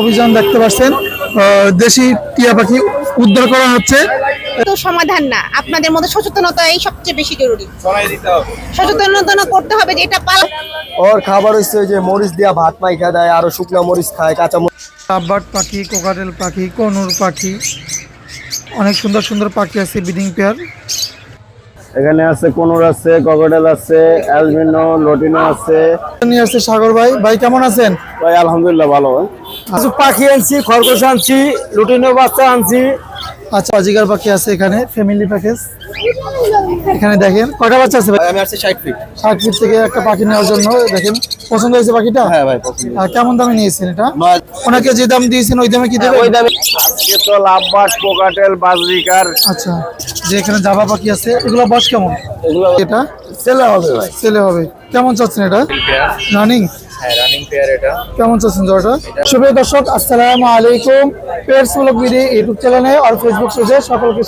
অভিযান দেখতে পাচ্ছেন। দেশি টিয়া পাখি উদ্ধার করা হচ্ছে। তো সমাধান না। আপনাদের মধ্যে সচেতনতা এই সবচেয়ে বেশি জরুরি। সচেতনতা করতে হবে যে এটা পাল ওর খাবার হচ্ছে যে মরিচ দিয়া ভাত মাইখা দেয় আরও শুকনা মরিচ খায় কাঁচা মরিচ। পাখি কোকাটেল পাখি কনুর পাখি অনেক সুন্দর সুন্দর পাখি আছে বিডিং পেয়ার। এখানে আছে কোনোর আছে ককটেল আছে অ্যালবিনো লটিনো আছে। নিয়ে আসছে সাগর ভাই। ভাই কেমন আছেন? ভাই আলহামদুলিল্লাহ ভালো। কিছু পাখি আনছি খরগোশ আনছি লুটিনো বাচ্চা আনছি। আচ্ছা অজিগার পাখি আছে এখানে ফ্যামিলি প্যাকেজ এখানে দেখেন কয়টা বাচ্চা আছে ভাই? আমি আসছি ষাট ফিট ষাট ফিট থেকে একটা পাখি নেওয়ার জন্য দেখেন পছন্দ হয়েছে পাখিটা? হ্যাঁ ভাই পছন্দ আর কেমন দামে নিয়েছেন এটা? ওনাকে যে দাম দিয়েছেন ওই দামে কি দেবে ওই দামে আজকে তো লাভবাট কোকাটেল বাজরিকার আচ্ছা যে এখানে জাভা পাখি আছে এগুলো বয়স কেমন? এগুলো এটা? ছেলে হবে ভাই। ছেলে হবে। কেমন চাচ্ছেন এটা? রানিং হ্যাঁ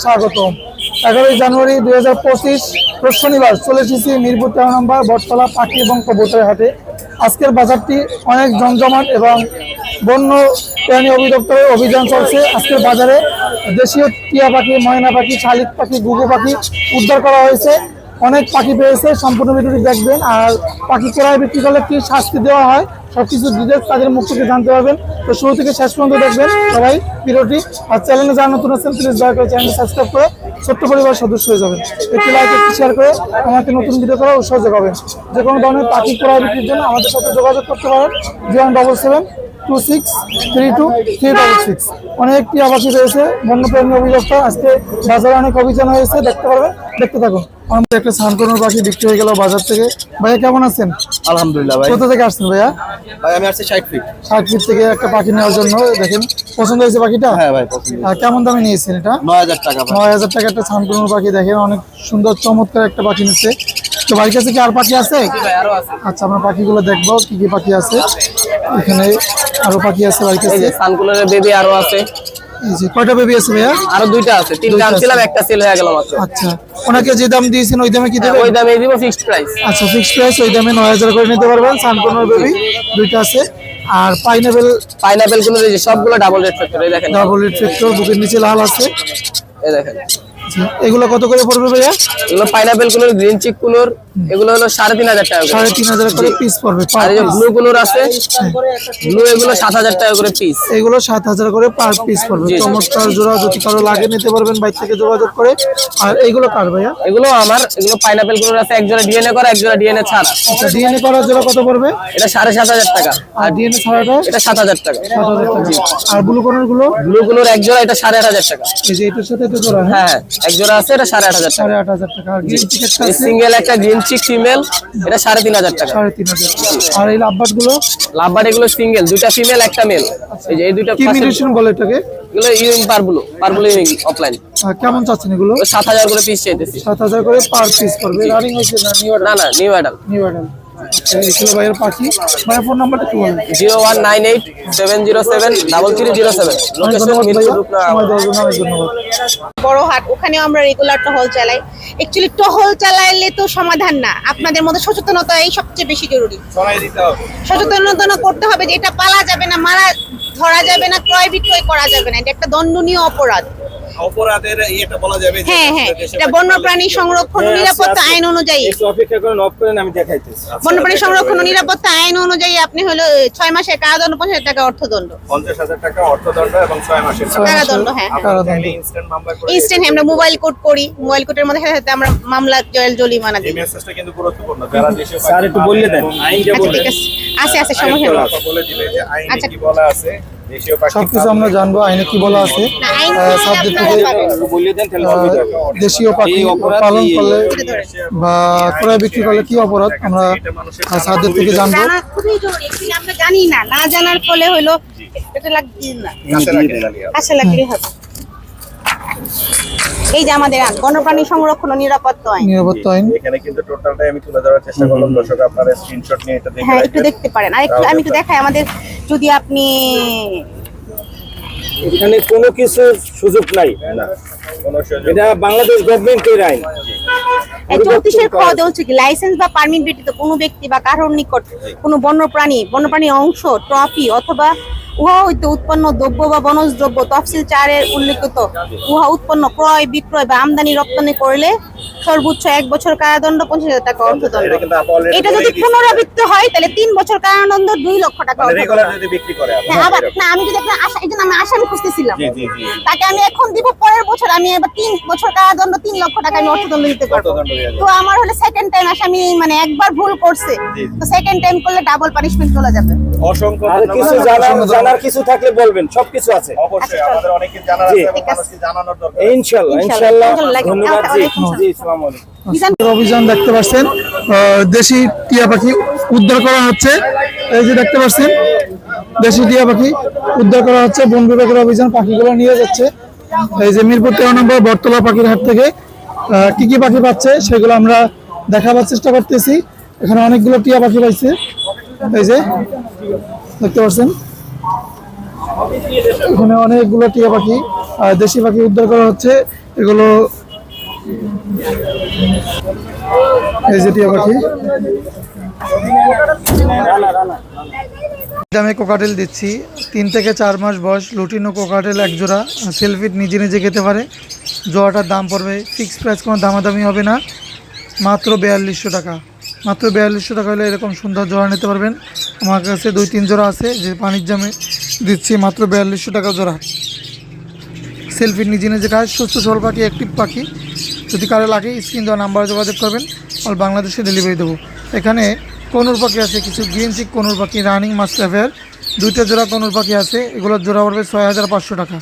স্বাগতম। এগারোই জানুয়ারি দুই হাজার পঁচিশ শনিবার চলে মিরপুর বটতলা পাখি এবং হাটে। আজকের বাজারটি অনেক জমজমাট এবং বন্য প্রাণী অধিদপ্তরের অভিযান চলছে। আজকের বাজারে দেশীয় টিয়া পাখি, ময়না পাখি, শালিক পাখি, গুগু পাখি উদ্ধার করা হয়েছে। অনেক পাখি পেয়েছে, সম্পূর্ণ ভিডিওটি দেখবেন। আর পাখি ক্রয় বিক্রি করলে কি শাস্তি দেওয়া হয়, সবকিছু ডিটেলস তাদের মুখ থেকে জানতে পারবেন। তো শুরু থেকে শেষ পর্যন্ত দেখবেন সবাই ভিডিওটি। আর চ্যানেলে যারা নতুন আছেন প্লিজ দয়া করে চ্যানেলটি সাবস্ক্রাইব করে ছোট্ট পরিবার সদস্য হয়ে যাবেন। একটি লাইক একটি শেয়ার করে আমাকে নতুন ভিডিও করার উৎসাহ যোগাবেন। যে কোনো ধরনের পাখি ক্রয় বিক্রির জন্য আমাদের সাথে যোগাযোগ করতে পারেন। Zero double seven two six three two three double six অনেকটি আবাসী রয়েছে। বন্যপ্রাণী অভিযোগটা আজকে বাজারে অনেক অভিযান হয়েছে দেখতে পারবে? দেখতে থাকুন আমাদের একটা সানকোনোর পাখি বিক্রি হয়ে গেল বাজার থেকে। ভাইয়া কেমন আছেন? আলহামদুলিল্লাহ ভাই। কোথা থেকে আসছেন ভাইয়া? ভাই আমি আসছি ষাট ফিট ষাট ফিট থেকে একটা পাখি নেওয়ার জন্য দেখেন পছন্দ হয়েছে পাখিটা? হ্যাঁ ভাই কেমন দামে নিয়েছেন এটা? নয় হাজার টাকা নয় হাজার টাকা একটা সানকোনোর পাখি দেখেন অনেক সুন্দর চমৎকার একটা পাখি নিচ্ছে। তো বাড়ির কাছে কি আর পাখি আছে। আচ্ছা আমরা পাখিগুলো দেখব কি কি পাখি আছে। এখানে আরও পাখি আছে বাড়ির কাছে সানকুলারের বেবি আরও আছে। এই যে কয়টা বেবি আছে ভাইয়া? আরও দুইটা আছে। তিনটা। আনছিলাম একটা সেল হয়ে গেল মাত্র। আচ্ছা। ওনাকে যে দাম দিয়েছেন ওই দামে কি দেবেন? ওই দামে দিব ফিক্সড প্রাইস আচ্ছা ফিক্সড প্রাইস ওই দামে নয় হাজার করে নিতে পারবেন। সানকোনোর বেবি দুইটা আছে। আর পাইনাপেল পাইনাপেলগুলো যে সবগুলো ডাবল রেট ফ্যাক্টর এই দেখেন। ডাবল রিট্রেক্টর বুকের নিচে লাল আছে। এই দেখেন। এগুলো কত করে পড়বে ভাইয়া? এগুলো পাইনাপেল কুলোর গ্রিন চিক কুলোর এগুলো হলো সাড়ে তিন হাজার টাকা করে। সাড়ে তিন হাজার করে পিস পড়বে আর এই যে ব্লু কুলোর আছে ব্লু এগুলো সাত হাজার টাকা করে পিস এগুলো সাত হাজার করে পার পিস পড়বে। চমৎকার জোড়া যদি কারও লাগে নিতে পারবেন বাইর থেকে যোগাযোগ করে। আর এইগুলো কার ভাইয়া? এগুলো আমার এগুলো পাইনাপেল কুলোর আছে এক জোড়া ডিএনএ করা এক জোড়া ডিএনএ ছাড়া। আচ্ছা ডিএনএ করার জোড়া কত পড়বে? এটা সাড়ে সাত হাজার টাকা। আর ডিএনএ ছাড়াটা? এটা সাত হাজার টাকা। সাত হাজার টাকা। আর ব্লু কর্নারগুলো ব্লু কুলোর এক জোড়া এটা সাড়ে আট হাজার টাকা। এই যে এটার সাথে এটা জোড়া হ্যাঁ হ্যাঁ। এক জোড়া আছে এটা সাড়ে আট হাজার সাড়ে আট হাজার টাকা। আর গ্রিন টিকেট আছে সিঙ্গেল একটা গ্রিন চিক ফিমেল এটা সাড়ে তিন হাজার টাকা। সাড়ে তিন হাজার আর এই লাভবাটগুলো লাভবার এগুলো সিঙ্গেল দুইটা ফিমেল একটা মেল এই যে এই দুইটা কি মিউটেশন বলে এটাকে? এগুলো অফলাইন কেমন চাচ্ছেন এগুলো? করে পিস চাইতেছি। সাত হাজার করে পার পিস রানিং হয়েছে না নিউ না না নিউ আচ্ছা ভাইয়ের পাখি? ভাইয়ের ফোন নাম্বারটা কি বলবেন zero one nine eight seven zero seven double three zero seven অনেক লোকেশন ধন্যবাদ ভাইয়া। মিরপুর রূপনগর। সময় দেওয়ার জন্য অনেক ধন্যবাদ। বড় হাট ওখানেও আমরা রেগুলার টহল চালাই। অ্যাকচুয়ালি টহল চালাইলে তো সমাধান না। আপনাদের মধ্যে সচেতনতা এই সবচেয়ে বেশি জরুরি। সচেতনতা করতে হবে যে এটা পালা যাবে না মারা ধরা যাবে না ক্রয় বিক্রয় করা যাবে না। এটা একটা দণ্ডনীয় অপরাধ। অপরাধের ইয়েটা বলা যাবে হ্যাঁ হ্যাঁ এটা বন্যপ্রাণী সংরক্ষণ হ্যাঁ, নিরাপত্তা আছে, আছে। আইন অনুযায়ী। একটু অপেক্ষা করেন অফ করেন আমি দেখাইতেছি। বন্যপ্রাণী সংরক্ষণ নিরাপত্তা আইন অনুযায়ী আপনি হলো এ, ছয় মাসের কারাদণ্ড পঞ্চাশ হাজার টাকা অর্থদণ্ড। পঞ্চাশ হাজার টাকা অর্থদণ্ড এবং ছয় মাসের কারাদণ্ড, হ্যাঁ। কারাদণ্ড। ইনস্ট্যান্ট নাম্বার করে ইনস্ট্যান্ট আমরা মোবাইল কোড করি। মোবাইল কোডের মধ্যে সাথে আমরা মামলা জয়েল জরিমানা এই মেসেজটা কিন্তু গুরুত্বপূর্ণ। যারা দেশে স্যার একটু বললে দেন। আইনটা আচ্ছা বলে আছে। আছে সমস্যা নেই বলে দিলে যে আইনে আচ্ছা। কি বলা আছে। সবকিছু আমরা জানব আইনে কি বলা আছে? সাবজেক্ট দেশীয় পাখি এই পালন করলে বা ক্রয় বিক্রি করলে কি অপরাধ? আমরা সাবজেক্ট থেকে জানব। আমরা জানি না। না জানার ফলে হলো এটা লাগবে না। কাছে লাগিয়ে দিলাম। আশা লাগলে হবে। এই যে আমাদের আইন বন্যপ্রাণী সংরক্ষণ ও নিরাপত্তা আইন। নিরাপত্তা আইন। এখানে কিন্তু টোটালটাই আমি তুলে ধরার চেষ্টা করলাম। দর্শক আপনারা স্ক্রিনশট নিয়ে এটা দেখে হ্যাঁ একটু দেখতে পারেন। আর একটু আমি একটু দেখাই আমাদের যদি আপনি এখানে কোনো কিছু সুযোগ নাই এটা বাংলাদেশ গভর্নমেন্টের আইন। চৌত্রিশের খ হচ্ছে কি লাইসেন্স বা পারমিট ব্যতীত কোনো ব্যক্তি বা কারোর নিকট কোনো বন্যপ্রাণী বন্যপ্রাণীর অংশ ট্রফি অথবা উহা হইতে উৎপন্ন দ্রব্য বা বনজ দ্রব্য তফসিল চারের উল্লেখিত উহা উৎপন্ন ক্রয় বিক্রয় বা আমদানি রপ্তানি করলে সর্বোচ্চ এক বছর কারাদণ্ড পঞ্চাশ হাজার টাকা অর্থদণ্ড। এটা যদি। পুনরাবৃত্তি হয় তাহলে তিন বছর কারাদণ্ড দুই লক্ষ টাকা মানে অর্থদণ্ড। রেগুলার যদি বিক্রি করে আপনি হ্যাঁ, আবার না আমি যদি আপনার আশা এই জন্য আমি আসামি খুঁজতেছিলাম। জি জি জি। তাকে আমি এখন দিব পরের বছর আমি এবার তিন বছর কারাদণ্ড তিন লক্ষ টাকা আমি অর্থদণ্ড দিতে পারব। তো আমার হলে সেকেন্ড টাইম আসামি মানে একবার ভুল করছে। তো সেকেন্ড টাইম করলে ডাবল পানিশমেন্ট চলে যাবে। অসংখ্য কিছু জানার জানার কিছু থাকলে বলবেন সবকিছু আছে। অবশ্যই আমাদের অনেকে জানার আছে এবং ঠিক আছে। মানুষকে জানানোর দরকার ইনশাল্লাহ ইনশাল্লাহ। ধন্যবাদ জি জি অভিযান দেখতে পাচ্ছেন। দেশি টিয়া পাখি উদ্ধার করা হচ্ছে। এই যে দেখতে পাচ্ছেন, দেশি টিয়া পাখি উদ্ধার করা হচ্ছে। বন বিভাগের অভিযান পাখিগুলো নিয়ে যাচ্ছে। এই যে মিরপুর তেরো নম্বর বটতলা পাখির হাট থেকে কি কি পাখি পাচ্ছে সেগুলো আমরা দেখাবার চেষ্টা করতেছি। এখানে অনেকগুলো টিয়া পাখি পাইছে। এই যে দেখতে পাচ্ছেন, এখানে অনেকগুলো টিয়া পাখি দেশি পাখি উদ্ধার করা হচ্ছে। এগুলো আমি কোকাটেল দিচ্ছি। তিন থেকে চার মাস বয়স, লুটিনো কোকাটেল এক জোড়া সেলফিট নিজে নিজে খেতে পারে। জোড়াটার দাম পড়বে ফিক্স প্রাইস কোনো দামাদামি হবে না। মাত্র বিয়াল্লিশশো টাকা। মাত্র বিয়াল্লিশশো টাকা হলে এরকম সুন্দর জোড়া নিতে পারবেন। আমার কাছে দুই, তিন জোড়া আছে, যে পানির জামে দিচ্ছি মাত্র বিয়াল্লিশশো টাকা জোড়া। সেলফি নিজে নিজে খায়, সুস্থ সবল পাখি অ্যাক্টিভ পাখি। যদি কারও লাগে, স্ক্রিন দেওয়া নাম্বারে যোগাযোগ করবেন আর বাংলাদেশে ডেলিভারি দেবো। এখানে কনুর পাখি আছে, কিছু গ্রিন চিক কনুর পাখি রানিং মাস্টারফেয়ার দুইটা জোড়া কনুর পাখি আছে, এগুলোর জোড়া পড়বে ছয় হাজার পাঁচশো টাকা।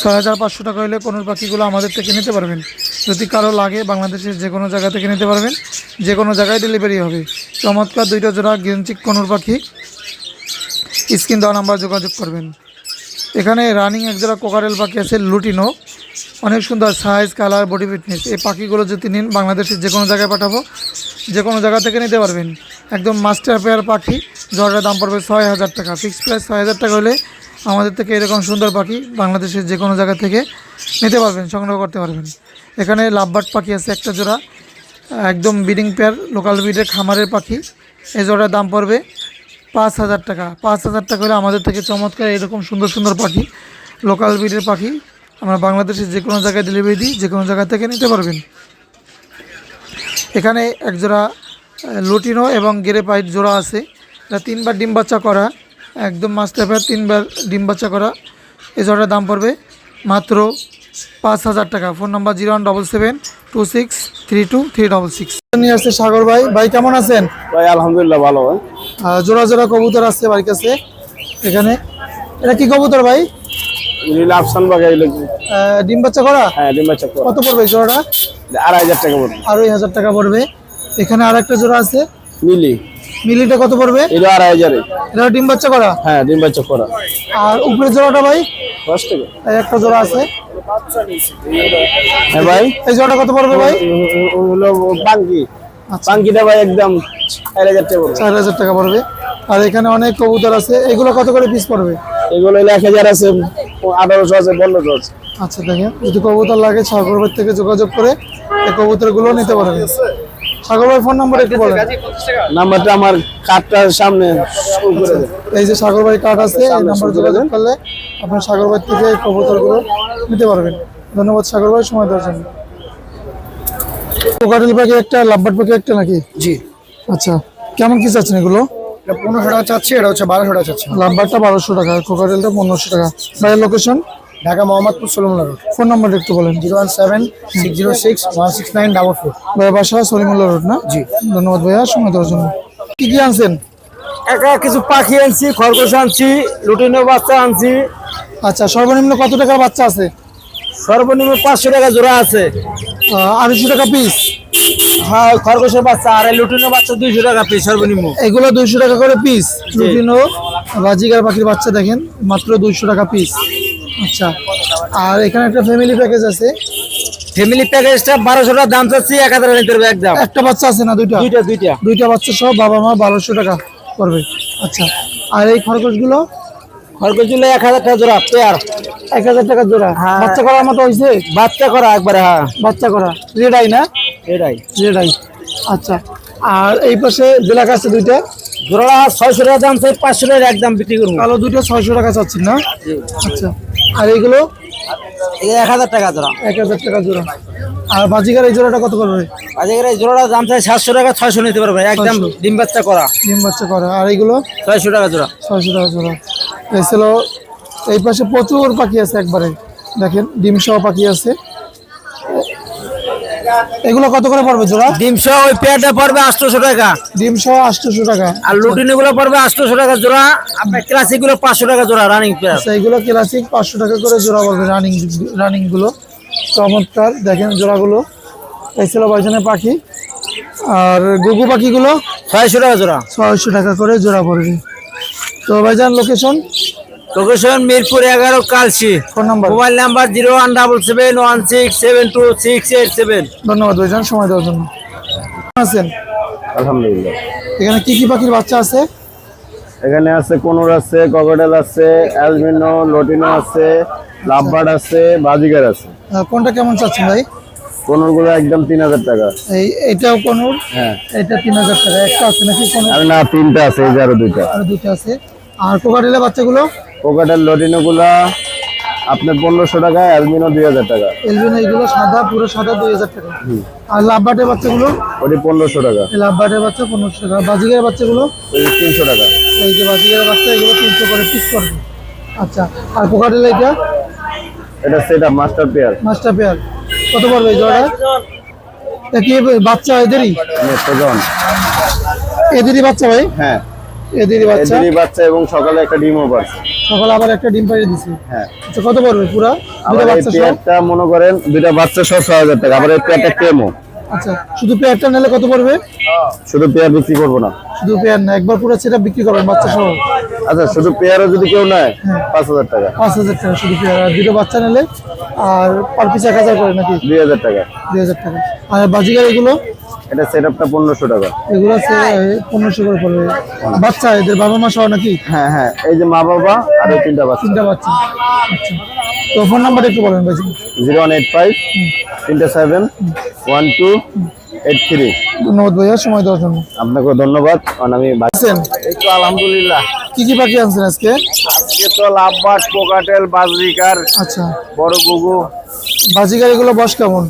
ছয় হাজার পাঁচশো টাকা হলে কনুর পাখিগুলো আমাদের থেকে নিতে পারবেন। যদি কারও লাগে, বাংলাদেশের যে কোনো জায়গা থেকে নিতে পারবেন, যে কোনো জায়গায় ডেলিভারি হবে। চমৎকার দুইটা জোড়া গ্রিন চিক কনুর পাখি। স্ক্রিন দেওয়া নাম্বার যোগাযোগ করবেন। এখানে রানিং একজোড়া কোকারেল পাখি আছে লুটিনো অনেক সুন্দর সাইজ কালার বডি ফিটনেস এই পাখিগুলো যদি নিন, বাংলাদেশের যে কোনো জায়গায় পাঠাবো যে কোনো জায়গা থেকে নিতে পারবেন। একদম মাস্টার পেয়ার পাখি জলের দাম পড়বে ছয় হাজার টাকা। ফিক্সড প্রাইস ছয় হাজার টাকা হলে আমাদের থেকে এরকম সুন্দর পাখি বাংলাদেশের যে কোনো জায়গা থেকে নিতে পারবেন, সংগ্রহ করতে পারবেন। এখানে লাভবার্ড পাখি আছে একটা জোড়া, একদম বিডিং পেয়ার লোকাল ব্রিডের খামারের পাখি। এই জোড়ার দাম পড়বে পাঁচ হাজার টাকা। পাঁচ হাজার টাকা হলে আমাদের থেকে চমৎকার এরকম সুন্দর সুন্দর পাখি লোকাল ব্রিডের পাখি আমরা বাংলাদেশের যে কোনো জায়গায় ডেলিভারি দিই যে কোনো জায়গা থেকে নিতে পারবেন। এখানে একজোড়া লুটিনো এবং গেরে পাইট জোড়া আছে। এটা তিনবার ডিম বাচ্চা করা একদম মাস্টার পেয়ার তিনবার ডিম বাচ্চা করা। এই জোড়াটার দাম পড়বে মাত্র পাঁচ হাজার টাকা। Phone number zero one double seven two six three two three double six. নিয়ে আসছে সাগর ভাই। ভাই কেমন আছেন? ভাই আলহামদুলিল্লাহ ভালো। ভাই জোড়া জোড়া কবুতর আসছে বাড়ির কাছে এখানে এটা কি কবুতর ভাই আফসান বাগাই ডিম বাচ্চা করা হ্যাঁ কত পড়বে জোড়াটা আড়াই হাজার টাকা পড়বে আড়াই হাজার টাকা পড়বে এখানে আর একটা জোড়া আছে মিলি মিলিটা কত পড়বে এটা আড়াই হাজারে এটা ডিম বাচ্চা করা হ্যাঁ চক্কর আর উপরে জোড়াটা ভাই দশ টাকা একটা জোড়া আছে হ্যাঁ ভাই এই জোড়াটা কত পড়বে ভাই হলো আচ্ছা। বাঙ্কিটা ভাই একদম চার হাজার টাকা চার হাজার টাকা পড়বে। আর এখানে অনেক কবুতর আছে। এগুলো কত করে পিস পড়বে? এগুলো এক হাজার আছে আঠারোশো আছে পনেরোশো আছে। আচ্ছা দেখেন। যদি কবুতর লাগে সাগর থেকে যোগাযোগ করে এই কবুতরগুলো নিতে পারবেন। সাগর ভাই ফোন নাম্বার একটু বলেন। নাম্বারটা আমার কার্ডটার সামনে এই যে সাগর ভাই কার্ড আছে এই নাম্বার যোগাযোগ করলে আপনার সাগর ভাই থেকে এই কবুতরগুলো নিতে পারবেন। ধন্যবাদ সাগর ভাই সময় দেওয়ার জন্য। কোকাটেল পাখি একটা লাভবাট পাখি একটা নাকি? জি। আচ্ছা কেমন কি চাচ্ছেন এগুলো? পনেরোশো টাকা চাচ্ছি এটা হচ্ছে বারোশো টাকা চাচ্ছি। লাভবারটা বারোশো টাকা কোকাটেলটা পনেরোশো টাকা। ভাইয়ের location Dhaka Mohammadpur Solmulla road. Phone নাম্বারটা একটু বলেন। Zero one seven six zero six one six nine double four. ভাইয়া বাসা সলিমুল্লাহ রোড না? জি। ধন্যবাদ ভাইয়া সময় দেওয়ার জন্য। কি কি আনছেন? একা কিছু পাখি আনছি খরগোশ আনছি লুটিনো বাচ্চা আনছি। আচ্ছা সর্বনিম্ন কত টাকার বাচ্চা আছে? সর্বনিম্ন পাঁচশো টাকা জোড়া আছে। আড়াইশো টাকা পিস হ্যাঁ খরগোশের বাচ্চা আর লুটিনো বাচ্চা দুইশো টাকা পিস সর্বনিম্ন। এগুলো দুইশো টাকা করে পিস রুটিনো বাজিকার পাখির বাচ্চা দেখেন মাত্র দুইশো টাকা পিস আচ্ছা আর এখানে একটা ফ্যামিলি প্যাকেজ আছে। ফ্যামিলি প্যাকেজটা বারোশো টাকা দাম চাচ্ছি এক হাজার নিতে পারবে একদম। একটা বাচ্চা আছে না দুইটা? দুইটা দুইটা। দুইটা বাচ্চা সহ বাবা মা বারোশো টাকা করবে। আচ্ছা আর এই খরগোশগুলো? খরগোশ দিলে এক হাজার টাকা জোড়া পেয়ার। এক হাজার টাকা জোড়া। হ্যাঁ। বাচ্চা করার মতো হয়েছে বাচ্চা করা একবারে হ্যাঁ। বাচ্চা করা। রেডাই না? এটাই রেডাই আচ্ছা। আর এই পাশে ব্ল্যাক আছে দুইটা। জোড়া ছয়শো টাকা দাম চাই পাঁচশো টাকা একদম বিক্রি করব। কালো দুটো ছয়শো টাকা চাচ্ছেন না? আচ্ছা। আর এইগুলো? এক হাজার টাকা জোড়া। এক হাজার টাকা জোড়া। আর বাজিকার এই জোড়াটা কত করবে আজকের এই জোড়াটা দাম চাই সাতশো টাকা ছয়শো নিতে পারবে। একদম ডিম বাচ্চা করা। ডিম বাচ্চা করে। আর এইগুলো? ছয়শো টাকা জোড়া। ছয়শো টাকা জোড়া। এই ছিল এই পাশে প্রচুর পাখি আছে একবারে। দেখেন ডিম সহ পাখি আছে। এগুলো কত করে পড়বে জোড়া? ডিম সহ ওই পেয়ারটা পড়বে আটশোশো টাকা। ডিম সহ আটশোশো টাকা। আর লুটিনি গুলো পড়বে আটশোশো টাকা জোড়া। আপনার ক্লাসিকগুলো পাঁচশো টাকা জোড়া রানিং পেয়ার এইগুলো ক্লাসিক পাঁচশো টাকা করে জোড়া পড়বে রানিং রানিংগুলো। চমৎকার দেখেন জোড়াগুলো। এই ছিল বাইজনের পাখি। আর গুগু পাখিগুলো ছয়শো টাকা জোড়া। ছয়শো টাকা করে জোড়া পড়বে। তো ভাইজান লোকেশন লোকেশন মিরপুর এগারো Kalshi phone number mobile number zero one double seven one six seven two six eight seven ধন্যবাদ ভাইজান সময় দেওয়ার জন্য। আছেন? আলহামদুলিল্লাহ। এখানে কি কি পাখির বাচ্চা আছে? এখানে আছে কোনোর আছে ককটেল আছে অ্যালবিনো লটিনো আছে লাভবার্ড আছে বাজিগার আছে। কোনটা কেমন চাচ্ছেন ভাই? কোনোরগুলো একদম তিন হাজার টাকা। এই এটাও কোনোর হ্যাঁ। এটা তিন হাজার টাকা। একটা আছে নাকি কোনো আর না তিনটা আছে এই যে আরও দুইটা। আর দুটো আছে। আর কোকাটেলের বাচ্চাগুলো? কোকাটেল লটিনো গুলা আপনার পনেরোশো টাকা অ্যালবিনো দুই হাজার টাকা। এলবিনো এইগুলো সাদা পুরো সাদা দুই হাজার টাকা। আর লাভবাটের বাচ্চাগুলো? ওটি পনেরোশো টাকা। লাভবাটের বাচ্চা পনেরোশো টাকা। বাজিগের বাচ্চাগুলো? ওই তিনশো টাকা। এই যে বাজিগের বাচ্চা এগুলো তিনশো করে পিস করবে আচ্ছা আর কোকাটেল এটা এটা set master pair. Master pair. কত পড়বে জোড়া এটা কি বাচ্চা এদেরই? এদেরই বাচ্চা ভাই? হ্যাঁ। এদেরই বাচ্চা। এদেরই বাচ্চা এবং সকালে একটা ডিমও পাচ্ছে সকালে আবার একটা ডিম পাড়িয়ে দিছে। হ্যাঁ। আচ্ছা কত পড়বে পুরা? দুটো বাচ্চা সহ পেয়ারটা মনে করেন দুইটা বাচ্চা সহ ছয় হাজার টাকা। আবার এই পেয়ারটা কেমো? আচ্ছা শুধু পেয়ারটা নিলে কত পড়বে? শুধু পেয়ার বিক্রি করব না। শুধু পেয়ার না একবার পুরো সেটা বিক্রি করবেন বাচ্চা সহ। আচ্ছা শুধু পেয়ারও যদি কেউ নেয় পাঁচ হাজার টাকা। পাঁচ হাজার টাকা শুধু পেয়ার। আর দুটো বাচ্চা নিলে আর পার পিস এক হাজার করে নাকি? দুই হাজার টাকা। দুই হাজার টাকা। আর বাজিকার এগুলো এটা সেট আপটা পনেরোশো টাকা। এগুলো হচ্ছে পনেরোশো করে পড়বে। বাচ্চা এদের বাবা মা সহ নাকি? হ্যাঁ হ্যাঁ এই যে মা বাবা আর এই তিনটা বাচ্চা। তিনটা বাচ্চা। তো ফোন নাম্বার একটু বলেন ভাই। জিরো ওয়ান এইট ফাইভ তিনটা seven one two eight three ধন্যবাদ ভাইয়া সময় দেওয়ার জন্য। আপনাকে ধন্যবাদ আমি আছেন? এই তো আলহামদুলিল্লাহ। কি কি পাখি আনছেন আজকে? আজকে তো লাভবাট পোকাটেল বাজরিকার আচ্ছা। বড় গুগু। বাজিকার এগুলো বস কেমন?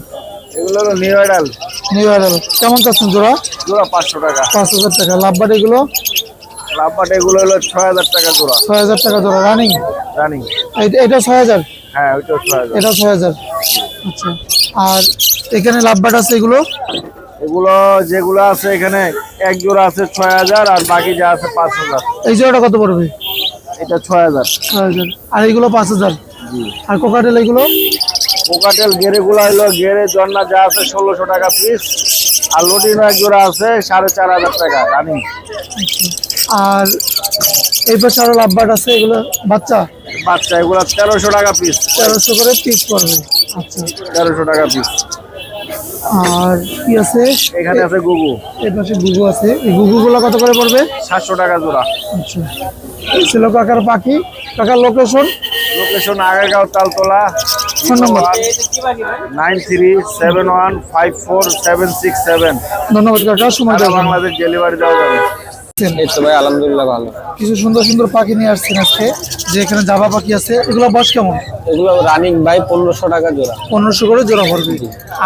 এগুলো হলো নিউ আইডাল নিউ আইডাল কেমন চাচ্ছেন জোড়া? জোড়া পাঁচশো টাকা। পাঁচ হাজার টাকা। লাভবাট এগুলো? লাভবাট এগুলো হলো ছয় হাজার টাকা জোড়া। ছয় হাজার টাকা জোড়া। রানিং রানিং এটা ছয় হাজার? হ্যাঁ ওইটাও ছয় হাজার। এটা ছয় হাজার। আচ্ছা। আর এখানে লাভবাট আছে এগুলো? এগুলো যেগুলো আছে এখানে এক জোড়া আছে ছয় হাজার আর বাকি যা আছে পাঁচ হাজার। এই জোড়াটা কত পড়বে? এটা ছয় হাজার। ছয় হাজার। আর এগুলো পাঁচ হাজার? আর কোকাটেল এগুলো? পোকাটেল গেরেগুলো হলো গেরে জন্না যা আছে ষোলোশো টাকা পিস আর লটিনো এক জোড়া আছে সাড়ে চার হাজার টাকা রানিং আর এই পাশে আরও লাভবাট আছে এগুলো বাচ্চা? বাচ্চা এগুলো তেরোশো টাকা পিস তেরোশো করে পিস পড়বে। আচ্ছা। তেরোশো টাকা পিস আর কি আছে? এখানে আছে গুগু। এই পাশে গুগু আছে। এই গুগুগুলো কত করে পড়বে? সাতশো টাকা জোড়া। আচ্ছা। ছিল কাকার পাখি। কাকার location location Agargaon Taltala. Phone number? Nine three seven one five four seven six seven. ধন্যবাদ কাকা সময়। বাংলাদেশ ডেলিভারি দেওয়া যাবে। এই তো ভাই আলহামদুলিল্লাহ ভালো। কিছু সুন্দর সুন্দর পাখি নিয়ে আসছেন আজকে যে এখানে জাবা পাখি আছে এগুলো বয়স কেমন? এগুলো রানিং ভাই পনেরোশো টাকা জোড়া। পনেরোশো করে জোড়া পড়বে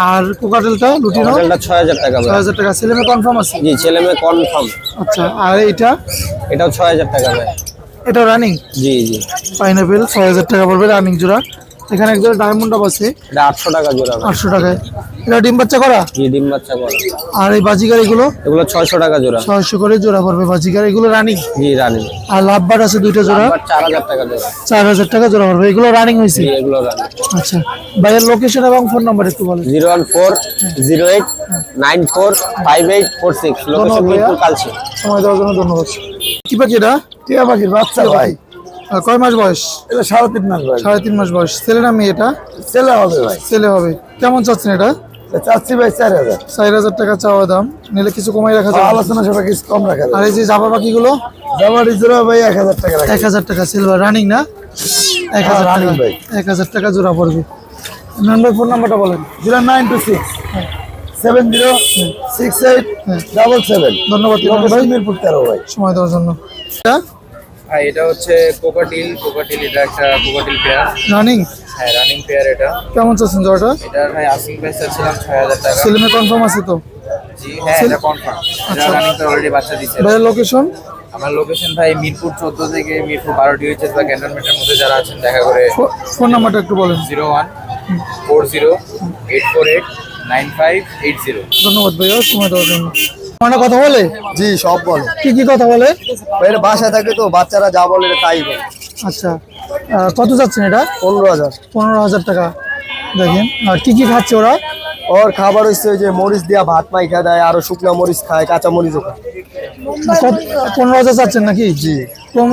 আর কোকাটেলটা লুটিনো? ছয় হাজার টাকা ছয় হাজার টাকা। ছেলে মেয়ে কনফার্ম আছে? জি ছেলে মেয়ে কনফার্ম আচ্ছা আর এইটা? এটাও ছয় হাজার টাকা ভাই। এটা রানিং জি জি। পাইনাপেল ছয় হাজার টাকা পড়বে রানিং জোড়া। এখানে একজন ডায়মন্ড আপ আছে। এটা আটশো টাকা জোড়া ভাই। আটশো টাকায়। এটা ডিম বাচ্চা করা? জি ডিম বাচ্চা করা। আর এই বাজিকার এগুলো এগুলো ছয়শো টাকা জোড়া। ছয়শো করে জোড়া পড়বে বাজিকার এগুলো রানিং জি রানিং আর লাভবার আছে দুইটা জোড়া? আবার চার হাজার টাকা জোড়া। চার হাজার টাকা জোড়া পড়বে। এগুলো রানিং হয়েছে? জি এগুলো রানিং আচ্ছা। ভাইয়ের লোকেশন এবং ফোন নাম্বার একটু বলেন। Zero one four zero eight nine four five eight four six. Location ধন্যবাদ ভাইয়া। মিরপুর কালচি। সময় দেওয়ার জন্য ধন্যবাদ। কি পাখি এটা? টিয়া পাখির বাচ্চা ভাই। কয় মাস বয়স? এটা সাড়ে তিন মাস ভাই সাড়ে তিন মাস বয়স। ছেলে না মেয়ে এটা? ছেলে হবে ভাই। ছেলে হবে। কেমন চাচ্ছেন এটা? চাচ্ছি ভাই চার হাজার। চার হাজার টাকা চাওয়া দাম। নিলে কিছু কমাই রাখা যাবে? আলোচনা সবাই কিছু কম রাখা আর এই যে জামা পাখিগুলো জামার ইজরা ভাই এক হাজার টাকা এক হাজার টাকা সিলভার রানিং না? এক হাজার টাকা। running ভাই। এক হাজার টাকা জোড়া পড়বে। ভাই ফোন নাম্বারটা বলেন। Zero nine two six. Seven zero six eight double seven. ধন্যবাদ ভাই। মিরপুর তেরো ভাই। সময় দেওয়ার জন্য। ভাই এটা হচ্ছে কোকাটিল কোকাটিল এটা একটা কোকাটিল পেয়ার রানিং হ্যাঁ রানিং পেয়ার এটা। কেমন চাচ্ছেন জোড়াটা এটার ভাই আসিং প্রাইস ছিলাম ছয় হাজার টাকা। সেলিমে কনফার্ম আছে তো? জি হ্যাঁ এটা কনফার্ম এটা রানিং তো অলরেডি বাচ্চা দিচ্ছে ভাইয়ের লোকেশন আমার লোকেশন ভাই মিরপুর চোদ্দ থেকে মিরপুর বারো ডিউচেস বা ক্যান্টনমেন্টের মধ্যে যারা আছেন দেখা করে ফোন নাম্বারটা একটু বলেন। Zero one four zero eight four eight nine five eight zero. ধন্যবাদ ভাইয়া সময় দেওয়ার জন্য। মানে কথা বলে? জি সব বলে। কি কি কথা বলে? এর বাসায় থাকে তো বাচ্চারা যা বলে তাই বলে। আচ্ছা। কত যাচ্ছেন এটা? পনেরো হাজার। পনেরো হাজার টাকা। দেখেন আর কি কি খাচ্ছে ওরা? ওর খাবার হচ্ছে যে মরিচ দিয়া ভাত মাইখা দেয় আরও শুকনো মরিচ খায় কাঁচা মরিচও খায়। পনেরো হাজার চাচ্ছেন নাকি? জি। কম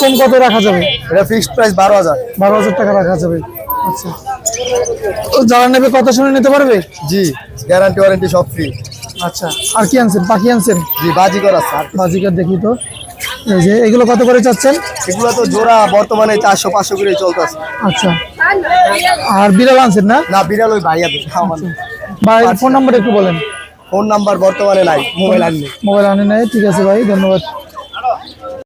কম কত রাখা যাবে? এটা ফিক্সড প্রাইস বারো হাজার। বারো হাজার টাকা রাখা যাবে। আচ্ছা। ও যারা নেবে কথা শুনে নিতে পারবে? জি গ্যারান্টি ওয়ারেন্টি সব ফ্রি আচ্ছা আর কি আনছেন? পাখি আনছেন? জি বাজিকর স্যার বাজিকার দেখি তো। এই যে এগুলো কত করে চাচ্ছেন? এগুলো তো জোড়া বর্তমানে চারশো পাঁচশো করে চলতেছে। আচ্ছা। আর বিড়াল আনছেন না? না বিড়াল ওই ভাইয়া দেবে আমার ভাই ফোন নাম্বার একটু বলেন। ফোন নাম্বার বর্তমানে নাই মোবাইল আনলে মোবাইল আনে নাই ঠিক আছে ভাই ধন্যবাদ।